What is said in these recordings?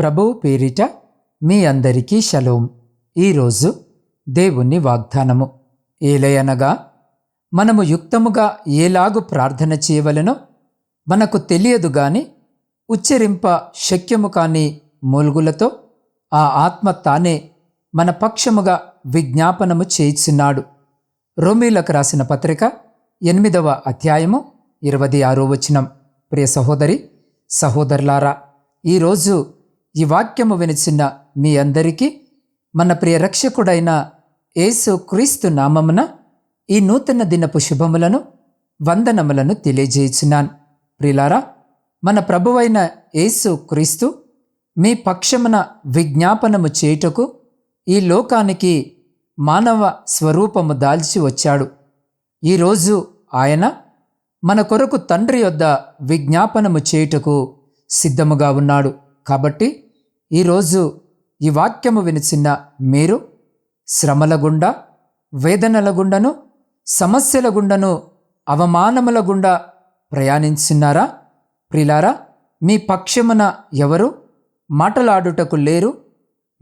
ప్రభువు పేరిట మీ అందరికీ షలోం. ఈరోజు దేవుని వాగ్దానము. ఏలయనగా మనము యుక్తముగా ఏలాగు ప్రార్థన చేయవలెనో మనకు తెలియదు గాని ఉచ్చరింప శక్యము కాని మూల్గులతో ఆ ఆత్మ తానే మన పక్షముగా విజ్ఞాపనము చేయిచున్నాడు. రోమీలకు రాసిన పత్రిక ఎనిమిదవ అధ్యాయము ఇరవై ఆరో వచనం. ప్రియ సహోదరి సహోదరులారా ఈరోజు ఈ వాక్యము వినిచిన మీ అందరికీ మన ప్రియ రక్షకుడైన యేసు క్రీస్తు నామమున ఈ నూతన దినపు శుభములను వందనములను తెలియజేయుచున్నాను. ప్రిలారా మన ప్రభువైన యేసు క్రీస్తు మీ పక్షమున విజ్ఞాపనము చేయుటకు ఈ లోకానికి మానవ స్వరూపము దాల్చి వచ్చాడు. ఈరోజు ఆయన మన కొరకు తండ్రి యొద్ద విజ్ఞాపనము చేయుటకు సిద్ధముగా ఉన్నాడు. కాబట్టి ఈరోజు ఈ వాక్యము వినిచిన మీరు శ్రమల గుండా వేదనల గుండను సమస్యల గుండను అవమానముల గుండా ప్రయాణించున్నారా ప్రిలారా మీ పక్షమున ఎవరు మాటలాడుటకు లేరు?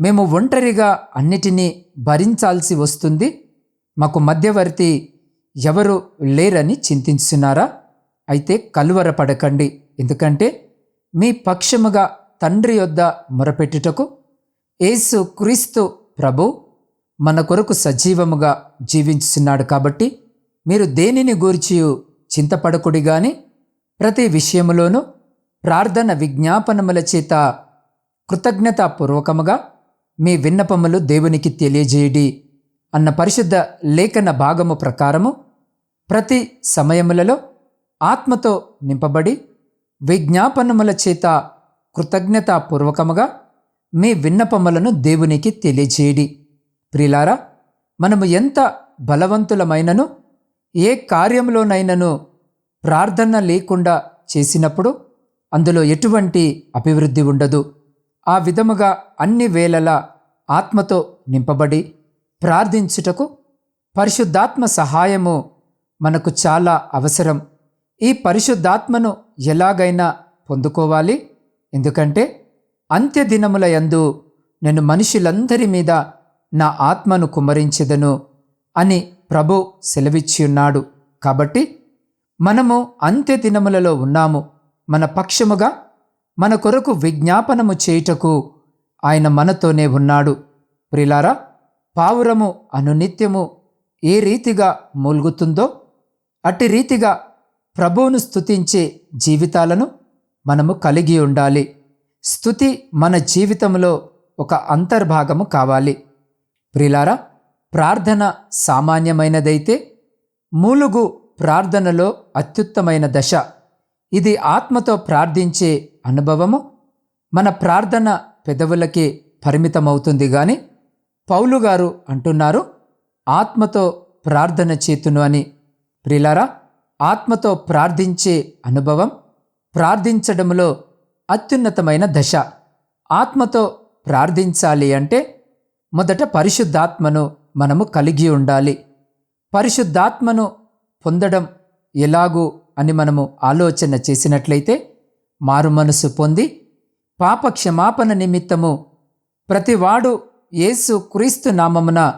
మేము ఒంటరిగా అన్నిటినీ భరించాల్సి వస్తుంది. మాకు మధ్యవర్తి ఎవరు లేరని చింతిస్తున్నారా అయితే కలువరపడకండి. ఎందుకంటే మీ పక్షముగా తండ్రి యొద్ద మొరపెట్టుటకు యేసు క్రీస్తు ప్రభు మన కొరకు సజీవముగా జీవించుచున్నాడు కాబట్టి మీరు దేనిని గూర్చి చింతపడకుడి గాని ప్రతి విషయములోనూ ప్రార్థన విజ్ఞాపనముల చేత కృతజ్ఞతాపూర్వకముగా మీ విన్నపములు దేవునికి తెలియజేయడి అన్న పరిశుద్ధ లేఖన భాగము ప్రకారము ప్రతి సమయములలో ఆత్మతో నింపబడి విజ్ఞాపనముల చేత కృతజ్ఞతాపూర్వకముగా మీ విన్నపములను దేవునికి తెలియజేయడి. ప్రిలారా మనము ఎంత బలవంతులమైనను ఏ కార్యంలోనైనను ప్రార్థన లేకుండా చేసినప్పుడు అందులో ఎటువంటి అభివృద్ధి ఉండదు. ఆ విధముగా అన్ని వేళలా ఆత్మతో నింపబడి ప్రార్థించుటకు పరిశుద్ధాత్మ సహాయము మనకు చాలా అవసరం. ఈ పరిశుద్ధాత్మను ఎలాగైనా పొందుకోవాలి. ఎందుకంటే అంత్యదినముల యందు నేను మనుషులందరి మీద నా ఆత్మను కుమ్మరించెదను అని ప్రభు సెలవిచ్చియున్నాడు. కాబట్టి మనము అంత్యదినములలో ఉన్నాము. మన పక్షముగా మన కొరకు విజ్ఞాపనము చేయుటకు ఆయన మనతోనే ఉన్నాడు. ప్రిలారా పావురము అనునిత్యము ఏ రీతిగా మూల్గుతుందో అట్టి రీతిగా ప్రభువును స్తుతించే జీవితాలను మనము కలిగి ఉండాలి. స్థుతి మన జీవితంలో ఒక అంతర్భాగము కావాలి. ప్రిలారా ప్రార్థన సామాన్యమైనదైతే మూలుగు ప్రార్థనలో అత్యుత్తమైన దశ. ఇది ఆత్మతో ప్రార్థించే అనుభవము. మన ప్రార్థన పెదవులకి పరిమితమవుతుంది గాని పౌలు గారు అంటున్నారు ఆత్మతో ప్రార్థన చేతును అని. ప్రిలారా ఆత్మతో ప్రార్థించే అనుభవం ప్రార్థించడంలో అత్యున్నతమైన దశ. ఆత్మతో ప్రార్థించాలి అంటే మొదట పరిశుద్ధాత్మను మనము కలిగి ఉండాలి. పరిశుద్ధాత్మను పొందడం ఎలాగూ అని మనము ఆలోచన చేసినట్లయితే మారు మనసు పొంది పాప క్షమాపణ నిమిత్తము ప్రతివాడు యేసు క్రీస్తు నామమున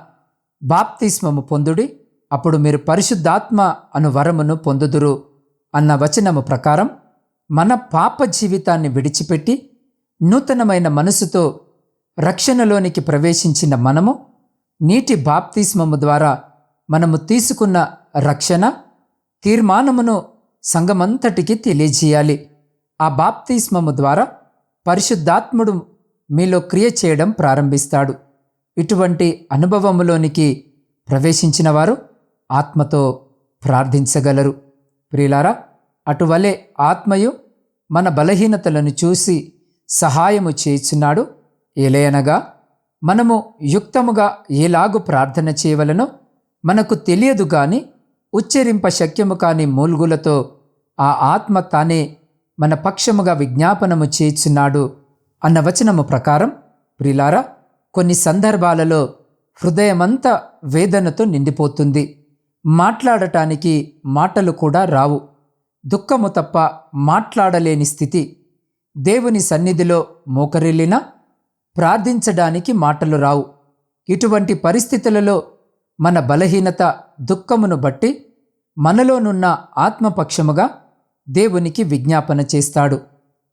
బాప్తిస్మము పొందుడి అప్పుడు మీరు పరిశుద్ధాత్మ అను వరమును పొందుదురు అన్న వచనము ప్రకారం మన పాప జీవితాన్ని విడిచిపెట్టి నూతనమైన మనసుతో రక్షణలోనికి ప్రవేశించిన మనము నీటి బాప్తిస్మము ద్వారా మనము తీసుకున్న రక్షణ తీర్మానమును సంఘమంతటికి తెలియజేయాలి. ఆ బాప్తిస్మము ద్వారా పరిశుద్ధాత్ముడు మీలో క్రియ చేయడం ప్రారంభిస్తాడు. ఇటువంటి అనుభవములోనికి ప్రవేశించిన వారు ఆత్మతో ప్రార్థించగలరు. ప్రియులారా అటువలే ఆత్మయు మన బలహీనతలను చూసి సహాయము చేయుచున్నాడు. ఏలయనగా మనము యుక్తముగా ఏలాగు ప్రార్థన చేయవలనో మనకు తెలియదు గాని ఉచ్చరింప శక్యము కాని మూల్గులతో ఆ ఆత్మ తానే మన పక్షముగా విజ్ఞాపనము చేయుచున్నాడు అన్న వచనము ప్రకారం ప్రిలారా కొన్ని సందర్భాలలో హృదయమంతా వేదనతో నిండిపోతుంది. మాట్లాడటానికి మాటలు కూడా రావు. దుఃఖము తప్ప మాట్లాడలేని స్థితి. దేవుని సన్నిధిలో మోకరిల్లినా ప్రార్థించడానికి మాటలు రావు. ఇటువంటి పరిస్థితులలో మన బలహీనత దుఃఖమును బట్టి మనలోనున్న ఆత్మపక్షముగా దేవునికి విజ్ఞాపన చేస్తాడు.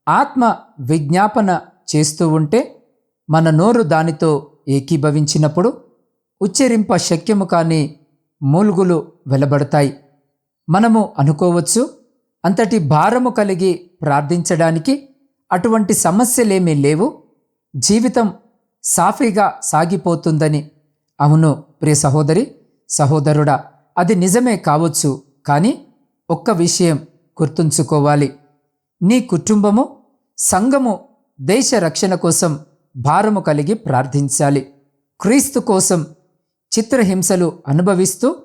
ఆత్మ విజ్ఞాపన చేస్తూ ఉంటే మన నోరు దానితో ఏకీభవించినప్పుడు ఉచ్చరింప శక్యము కాని మూలుగులు వెలబడతాయి. మనము అనుకోవచ్చు అంతటి భారము కలిగి ప్రార్థించడానికి అటువంటి సమస్యలేమీ లేవు. జీవితం సాఫీగా సాగిపోతుందని. అవును ప్రియ సహోదరి సహోదరుడా అది నిజమే కావచ్చు కానీ ఒక్క విషయం గుర్తుంచుకోవాలి. నీ కుటుంబము సంఘము దేశ రక్షణ కోసం భారము కలిగి ప్రార్థించాలి. క్రీస్తు కోసం చిత్రహింసలు అనుభవిస్తూ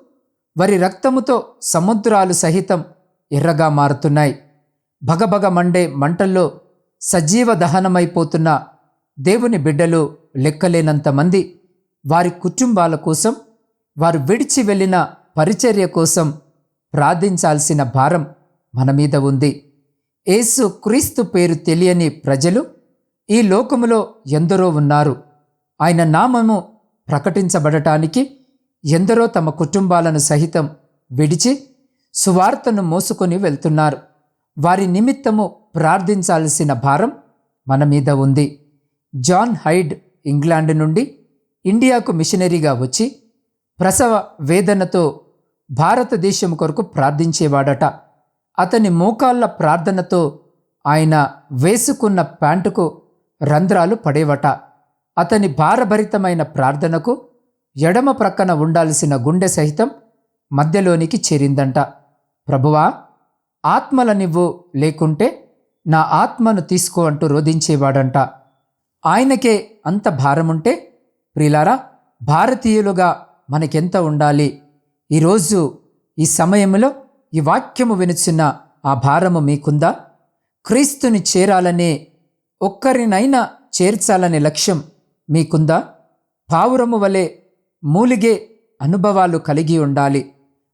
వరి రక్తముతో సముద్రాలు సహితం ఎర్రగా మారుతున్నాయి. భగభగ మండే మంటల్లో సజీవ దహనమైపోతున్న దేవుని బిడ్డలు లెక్కలేనంతమంది వారి కుటుంబాల కోసం వారు విడిచి వెళ్ళిన పరిచర్య కోసం ప్రార్థించాల్సిన భారం మన మీద ఉంది. ఏసు క్రీస్తు పేరు తెలియని ప్రజలు ఈ లోకములో ఎందరో ఉన్నారు. ఆయన నామము ప్రకటించబడటానికి ఎందరో తమ కుటుంబాలను సహితం విడిచి సువార్తను మోసుకొని వెళ్తున్నారు. వారి నిమిత్తము ప్రార్థించాల్సిన భారం మన మీద ఉంది. జాన్ హైడ్ ఇంగ్లాండ్ నుండి ఇండియాకు మిషనరీగా వచ్చి ప్రసవ వేదనతో భారతదేశం కొరకు ప్రార్థించేవాడట. అతని మోకాళ్ళ ప్రార్థనతో ఆయన వేసుకున్న ప్యాంటుకు రంధ్రాలు పడేవట. అతని భారభరితమైన ప్రార్థనకు ఎడమ ప్రక్కన ఉండాల్సిన గుండె సహితం మధ్యలోనికి చేరిందంట. ప్రభువా ఆత్మల నివ్వు లేకుంటే నా ఆత్మను తీసుకో అంటూ రోధించేవాడంట. ఆయనకే అంత భారముంటే ప్రిలారా భారతీయులుగా మనకెంత ఉండాలి? ఈరోజు ఈ సమయంలో ఈ వాక్యము వినుచున్న ఆ భారము మీకుందా? క్రీస్తుని చేరాలనే ఒక్కరినైనా చేర్చాలనే లక్ష్యం మీకుందా? పావురము వలె మూలిగే అనుభవాలు కలిగి ఉండాలి.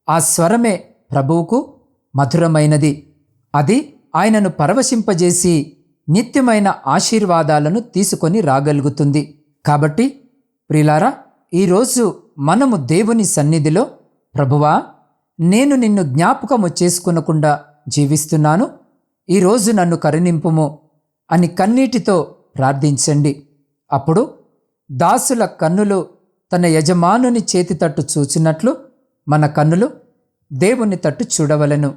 ఆ స్వరమే ప్రభువుకు మధురమైనది. అది ఆయనను పరవశింపజేసి నిత్యమైన ఆశీర్వాదాలను తీసుకొని రాగలుగుతుంది. కాబట్టి ప్రిలారా ఈరోజు మనము దేవుని సన్నిధిలో ప్రభువా నేను నిన్ను జ్ఞాపకము చేసుకునకుండా జీవిస్తున్నాను. ఈరోజు నన్ను కరుణింపుము అని కన్నీటితో ప్రార్థించండి. అప్పుడు దాసుల కన్నులు తన యజమానుని చేతి తట్టు చూచినట్లు మన కన్నులు దేవుని తట్టు చూడవలెను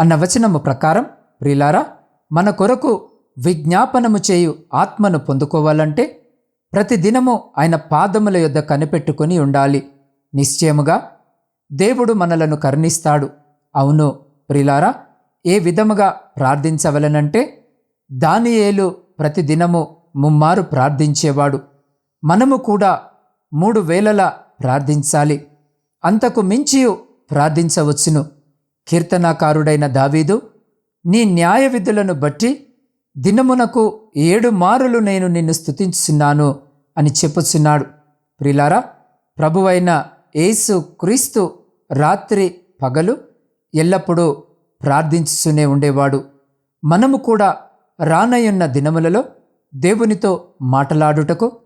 అన్న వచనము ప్రకారం ప్రిలారా మన కొరకు విజ్ఞాపనము చేయు ఆత్మను పొందుకోవాలంటే ప్రతిదినము ఆయన పాదముల యొద్ద కనిపెట్టుకుని ఉండాలి. నిశ్చయముగా దేవుడు మనలను కరుణిస్తాడు. అవును ప్రిలారా ఏ విధముగా ప్రార్థించవలనంటే దానియేలు ప్రతిదినము ముమ్మారు ప్రార్థించేవాడు. మనము కూడా మూడు వేలలా ప్రార్థించాలి. అంతకు మించి ప్రార్థించవచ్చును. కీర్తనాకారుడైన దావీదు నీ న్యాయ విధులను బట్టి దినమునకు ఏడు మారులు నేను నిన్ను స్థుతించుచున్నాను అని చెప్పుచున్నాడు. ప్రిలారా ప్రభువైన యేసు క్రీస్తు రాత్రి పగలు ఎల్లప్పుడూ ప్రార్థించుచునే ఉండేవాడు. మనము కూడా రానయున్న దినములలో దేవునితో మాటలాడుటకు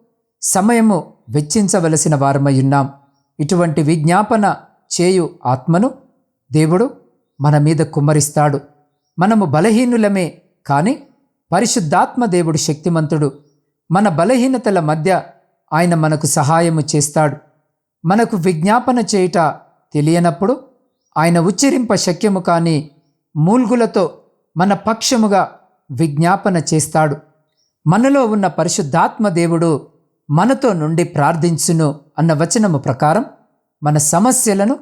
సమయము వెచ్చించవలసిన వారమయ్యున్నాం ఇటువంటి విజ్ఞాపన చేయు ఆత్మను దేవుడు మన మీద కుమ్మరిస్తాడు. మనము బలహీనులమే కాని పరిశుద్ధాత్మ దేవుడు శక్తిమంతుడు. మన బలహీనతల మధ్య ఆయన మనకు సహాయము చేస్తాడు. మనకు విజ్ఞాపన చేయుట తెలియనప్పుడు ఆయన ఉచ్చరింప శక్యము కాని మూల్గులతో మన పక్షముగా విజ్ఞాపన చేస్తాడు. మనలో ఉన్న పరిశుద్ధాత్మ దేవుడు మనతో నుండి ప్రార్థించును అన్న వచనము ప్రకారం మన సమస్యలను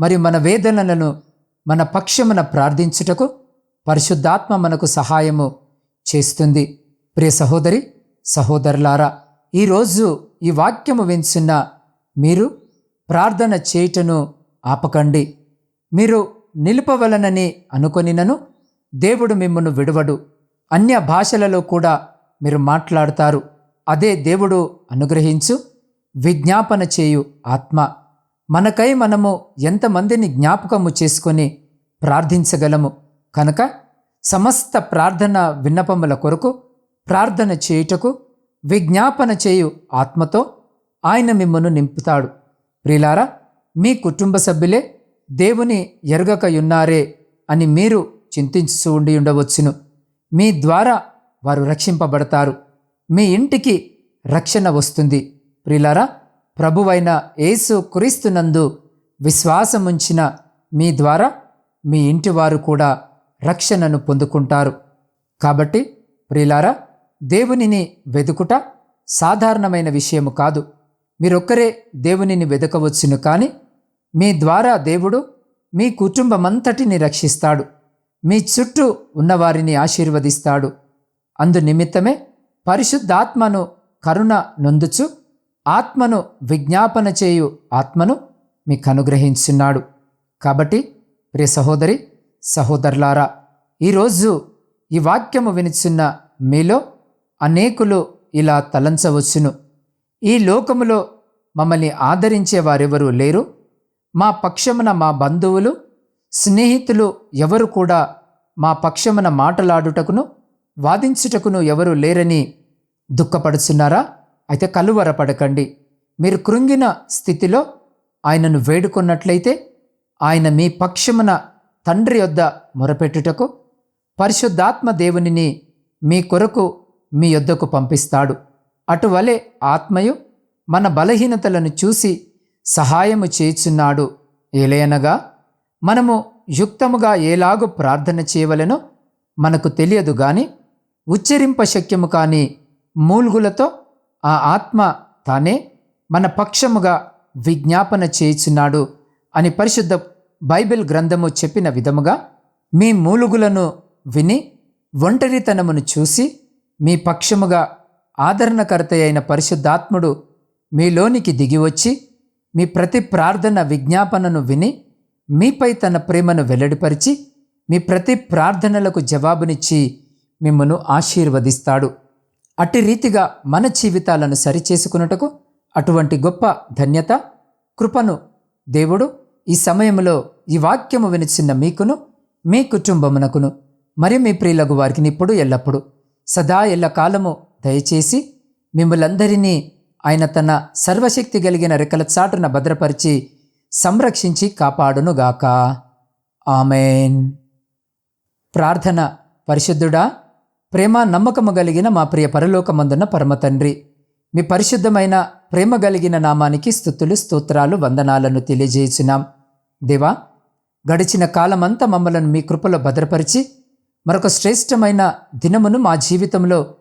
మరియు మన వేదనలను మన పక్షమున ప్రార్థించుటకు పరిశుద్ధాత్మ మనకు సహాయము చేస్తుంది. ప్రియ సహోదరి సహోదరులారా ఈరోజు ఈ వాక్యము వించున్న మీరు ప్రార్థన చేయుటను ఆపకండి. మీరు నిలుపవలనని అనుకొనినను దేవుడు మిమ్మను విడువడు. అన్య భాషలలో కూడా మీరు మాట్లాడతారు. అదే దేవుడు అనుగ్రహించు విజ్ఞాపన చేయు ఆత్మ. మనకై మనము ఎంతమందిని జ్ఞాపకము చేసుకొని ప్రార్థించగలము. కనుక సమస్త ప్రార్థన విన్నపముల కొరకు ప్రార్థన చేయుటకు విజ్ఞాపన చేయు ఆత్మతో ఆయన మిమ్మను నింపుతాడు. ప్రిలారా మీ కుటుంబ సభ్యులే దేవుని ఎరగకయున్నారే అని మీరు చింతించు ఉండి ఉండవచ్చును. మీ ద్వారా వారు రక్షింపబడతారు. మీ ఇంటికి రక్షణ వస్తుంది. ప్రిలారా ప్రభువైన యేసు క్రీస్తునందు విశ్వాసముంచిన మీ ద్వారా మీ ఇంటివారు కూడా రక్షణను పొందుకుంటారు. కాబట్టి ప్రిలారా దేవునిని వెదుకుట సాధారణమైన విషయము కాదు. మీరొక్కరే దేవునిని వెదకవచ్చును కానీ మీ ద్వారా దేవుడు మీ కుటుంబమంతటిని రక్షిస్తాడు. మీ చుట్టూ ఉన్నవారిని ఆశీర్వదిస్తాడు. అందు నిమిత్తమే పరిశుద్ధాత్మను కరుణ నొందుచు ఆత్మను విజ్ఞాపన చేయు ఆత్మను మీకు అనుగ్రహించున్నాడు కాబట్టి ప్రియ సహోదరి సహోదరులారా ఈరోజు ఈ వాక్యము వినిచున్న మీలో అనేకులు ఇలా తలంచవచ్చును. ఈ లోకములో మమ్మల్ని ఆదరించే వారెవరూ లేరు. మా పక్షమున మా బంధువులు స్నేహితులు ఎవరు కూడా మా పక్షమున మాటలాడుటకును వాదించుటకును ఎవరు లేరని దుఃఖపడుచున్నారా? అయితే కలువరపడకండి. మీరు కృంగిన స్థితిలో ఆయనను వేడుకున్నట్లయితే ఆయన మీ పక్షమున తండ్రి యొద్ద మొరపెట్టుటకు పరిశుద్ధాత్మ దేవునిని మీ కొరకు మీ యొద్దకు పంపిస్తాడు. అటువలే ఆత్మయు మన బలహీనతలను చూసి సహాయము చేయుచున్నాడు. ఏలయనగా మనము యుక్తముగా ఏలాగు ప్రార్థన చేయవలెనో మనకు తెలియదు గాని ఉచ్చరింప శక్యము కాని మూల్గులతో ఆ ఆత్మ తానే మన పక్షముగా విజ్ఞాపన చేయుచున్నాడు అని పరిశుద్ధ బైబిల్ గ్రంథము చెప్పిన విధముగా మీ మూలుగులను విని ఒంటరితనమును చూసి మీ పక్షముగా ఆదరణకర్త అయిన పరిశుద్ధాత్ముడు మీలోనికి దిగివచ్చి మీ ప్రతి ప్రార్థన విజ్ఞాపనను విని మీపై తన ప్రేమను వెల్లడిపరిచి మీ ప్రతి ప్రార్థనలకు జవాబునిచ్చి మిమ్మను ఆశీర్వదిస్తాడు. అట్టి రీతిగా మన జీవితాలను సరిచేసుకున్నటకు అటువంటి గొప్ప ధన్యత కృపను దేవుడు ఈ సమయంలో ఈ వాక్యము వినిచిన్న మీకును మీ కుటుంబమునకును మరి మీ ప్రియులకు వారికి ఇప్పుడు ఎల్లప్పుడు సదా ఎల్లకాలము దయచేసి మిమ్మలందరినీ ఆయన తన సర్వశక్తి కలిగిన రెక్కల చాటున భద్రపరిచి సంరక్షించి కాపాడునుగాక. ఆమెన్. ప్రార్థన పరిశుద్ధుడా ప్రేమ నమ్మకము కలిగిన మా ప్రియ పరలోకమందున్న పరమతండ్రి మీ పరిశుద్ధమైన ప్రేమ కలిగిన నామానికి స్థుతులు స్తోత్రాలు వందనాలను తెలియజేయుచున్నాం. దేవా గడిచిన కాలమంతా మమ్మలను మీ కృపలో భద్రపరిచి మరొక శ్రేష్టమైన దినమును మా జీవితంలో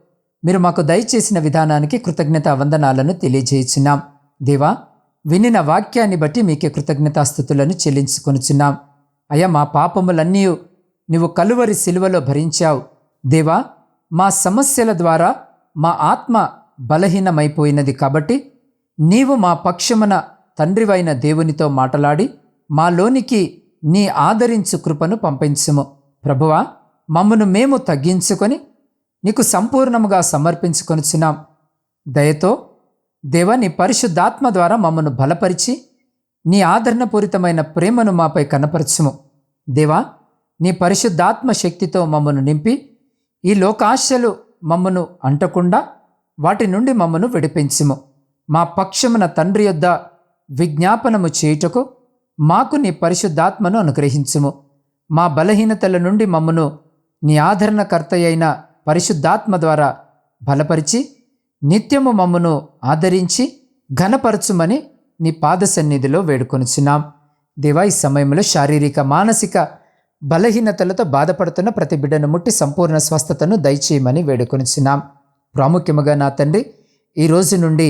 మీరు మాకు దయచేసిన విధానానికి కృతజ్ఞత వందనాలను తెలియజేయుచున్నాం. దేవా వినిన వాక్యాన్ని బట్టి మీకే కృతజ్ఞతాస్థుతులను చెల్లించుకొనుచున్నాం. అయ్యా మా పాపములన్నీ నువ్వు కలువరి సిలువలో భరించావు. దేవా మా సమస్యల ద్వారా మా ఆత్మ బలహీనమైపోయినది కాబట్టి నీవు మా పక్షమున తండ్రివైన దేవునితో మాటలాడి మాలోనికి నీ ఆదరించు కృపను పంపించుము. ప్రభువా మమ్మను మేము తగ్గించుకొని నీకు సంపూర్ణముగా సమర్పించుకొనిచున్నాం. దయతో దేవ నీ పరిశుద్ధాత్మ ద్వారా మమ్మను బలపరిచి నీ ఆదరణపూరితమైన ప్రేమను మాపై కనపరచుము. దేవా నీ పరిశుద్ధాత్మ శక్తితో మమ్మను నింపి ఈ లోకాశలు మమ్మను అంటకుండా వాటి నుండి మమ్మను విడిపించుము. మా పక్షమున తండ్రి యొద్ద విజ్ఞాపనము చేయుటకు మాకు నీ పరిశుద్ధాత్మను అనుగ్రహించుము. మా బలహీనతల నుండి మమ్మను నీ ఆదరణకర్త అయిన పరిశుద్ధాత్మ ద్వారా బలపరిచి నిత్యము మమ్మను ఆదరించి ఘనపరచుమని నీ పాద సన్నిధిలో వేడుకొనుచున్నాం. దేవా ఈ సమయంలో శారీరక మానసిక బలహీనతలతో బాధపడుతున్న ప్రతి బిడ్డను ముట్టి సంపూర్ణ స్వస్థతను దయచేయమని వేడుకొనిచున్నాం. ప్రాముఖ్యముగా నా తండ్రి ఈ రోజు నుండి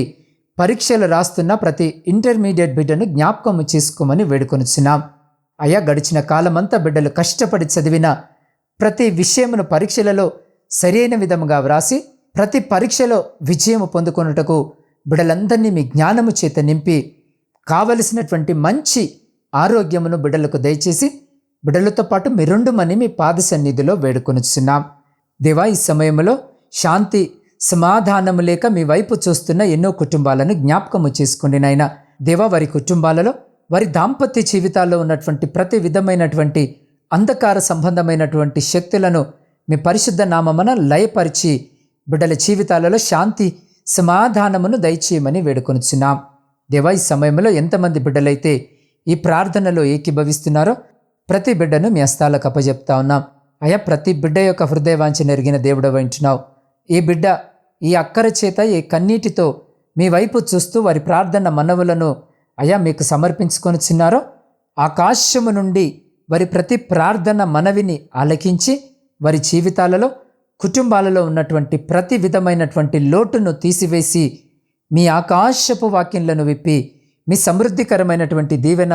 పరీక్షలు రాస్తున్న ప్రతి ఇంటర్మీడియట్ బిడ్డను జ్ఞాపకం చేసుకోమని వేడుకొనిచున్నాం. అయ్యా గడిచిన కాలమంతా బిడ్డలు కష్టపడి చదివిన ప్రతి విషయమును పరీక్షలలో సరైన విధముగా వ్రాసి ప్రతి పరీక్షలో విజయము పొందుకొనుటకు బిడ్డలందరినీ మీ జ్ఞానము చేత నింపి కావలసినటువంటి మంచి ఆరోగ్యమును బిడ్డలకు దయచేసి బిడ్డలతో పాటు మిరుండుమని మీ పాద సన్నిధిలో వేడుకొనిచున్నాం. దేవా ఈ సమయంలో శాంతి సమాధానము లేక మీ వైపు చూస్తున్న ఎన్నో కుటుంబాలను జ్ఞాపకము చేసుకోండి నాయన. దేవా వారి కుటుంబాలలో వారి దాంపత్య జీవితాల్లో ఉన్నటువంటి ప్రతి విధమైనటువంటి అంధకార సంబంధమైనటువంటి శక్తులను మీ పరిశుద్ధ నామమున లయపరిచి బిడ్డల జీవితాలలో శాంతి సమాధానమును దయచేయమని వేడుకొనిచున్నాం. దేవా ఈ సమయంలో ఎంతమంది బిడ్డలైతే ఈ ప్రార్థనలో ఏకీభవిస్తున్నారో ప్రతి బిడ్డను మీ హస్తాలకు అప్పజెప్తా ఉన్నాం. అయా ప్రతి బిడ్డ యొక్క హృదయవాంఛ నెరిగిన దేవుడు వహించినావు ఈ బిడ్డ ఈ అక్కర చేత ఈ కన్నీటితో మీ వైపు చూస్తూ వారి ప్రార్థన మనవులను అయా మీకు సమర్పించుకొనిచున్నారో ఆకాశము నుండి వారి ప్రతి ప్రార్థన మనవిని ఆలకించి వారి జీవితాలలో కుటుంబాలలో ఉన్నటువంటి ప్రతి విధమైనటువంటి లోటును తీసివేసి మీ ఆకాశపు వాక్యంలను విప్పి మీ సమృద్ధికరమైనటువంటి దీవెన